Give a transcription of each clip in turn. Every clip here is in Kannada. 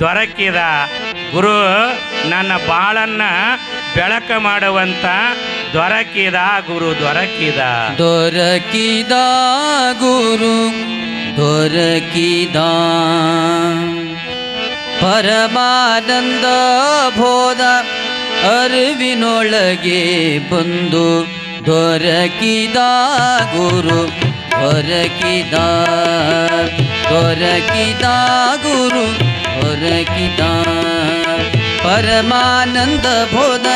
ದೊರಕಿದ ಗುರು ನನ್ನ ಬಾಳನ್ನ ಬೆಳಕ ಮಾಡುವಂತ ದೊರಕಿದ ಗುರು ದೊರಕಿದ. ದೊರಕಿದ ಗುರು ದೊರಕಿದ. ಪರಮಾನಂದ ಬೋಧ ಅರಿವಿನೊಳಗೆ ಬಂದು ದೊರಕಿದ ಗುರು ದೊರಕಿದ. ದೊರಕಿದ ಗುರು ದೊರಕಿದ ಪರಮಾನಂದ ಬೋಧ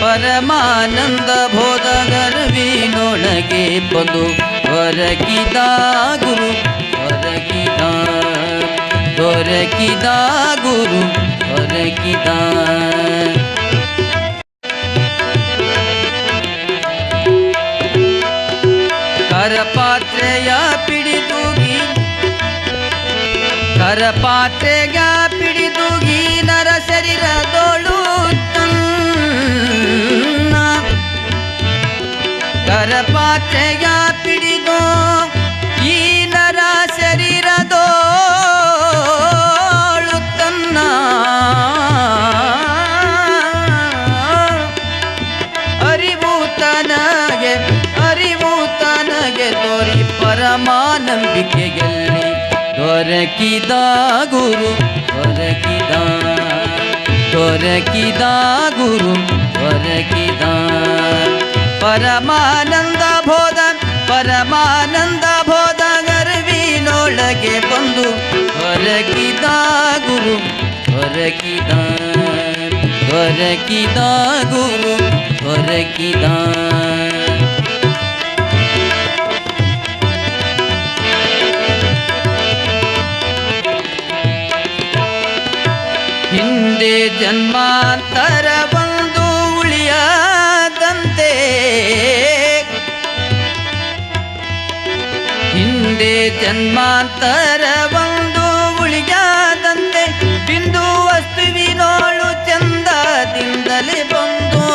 ಪರಮಾನಂದ ಬೋಧ ಗರ್ವಿನೊಳಗೆ ಬಂದು ದೊರಕಿದ ಗುರು ದೊರಕಿದ ದೊರಕಿದ ಗುರು ದೊರಕಿದ ಕರಪಾತ್ರೆಯ ಪಿಡಿದುಗಿ ಕರಪಾತ್ರೆಯ ಗೀನರ ನರ ಶರೀರದೋಳು ತನ್ನ ಪಾತ್ರೆಗ ಪಿಡಿದು ಈ ನರ ಶರೀರದೋಳು ತನ್ನ ಅರಿವು ತನಗೆ ತೋರಿ ಪರಮಾನಂಬಿಕೆಯಲ್ಲಿ ದೊರಕಿದ ಗುರು ದೊರಕಿದ ದೊರಕಿದ ಗುರು ದೊರಕಿದ ಪರಮಾನಂದ ಬೋಧ ಪರಮಾನಂದ ಬೋಧ ಗರ್ವಿನೊಳಗೆ ಬಂದು ದೊರಕಿದ ಗುರು ದೊರಕಿದ ದೊರಕಿದ ಗುರು ದೊರಕಿದ ಹಿಂದೆ ಜನ್ಮಾಂತರ ಬಂದು ಉಳಿಯದಂತೆ. ಹಿಂದೆ ಜನ್ಮಾಂತರ ಬಂದು ಉಳಿಯದಂತೆ. ಬಿಂದು ವಸ್ತುವಿನೋಳು ಚಂದದಿಂದಲೇ ಬಂದು.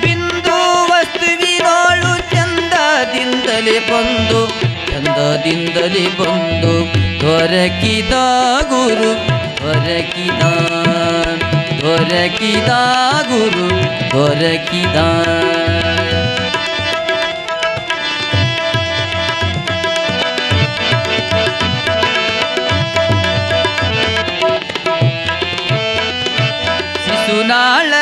ಬಿಂದು ವಸ್ತುವಿನೋಳು ಚಂದದಿಂದಲೇ ಬಂದು. ಚಂದದಿಂದಲೇ ಬಂದು. धोर की दा गुरु धोर की दान धोर की दा गुरु धोर की दान। शिशुनाल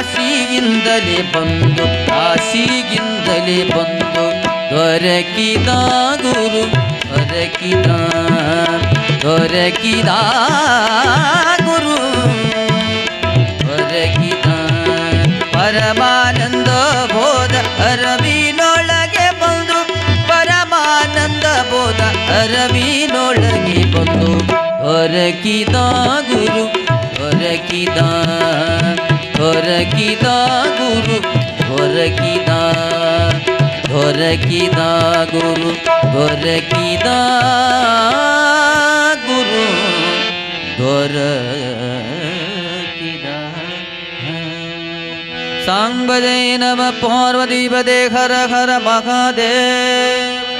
ರಾಶಿಯಿಂದಲೇ ಬಂದು ರಾಶಿಗಿಂದಲೇ ಬಂದು ದೊರಕಿದ ಗುರು ದೊರಕಿದ ದೊರಕಿದ ಗುರು ದೊರಕಿದ ಪರಮಾನಂದ ಬೋಧ ಅರವಿನೊಳಗೆ ಬಂದು ಪರಮಾನಂದ ಬೋಧ ಅರವಿನೊಳಗೆ ಬಂದು ದೊರಕಿದ ಗುರು गुरु घोर की दा घोर की दा गुरु घोर की दा गुरु घोर सांग बजे नम पौर्वदीप दे, हर हर महादेव।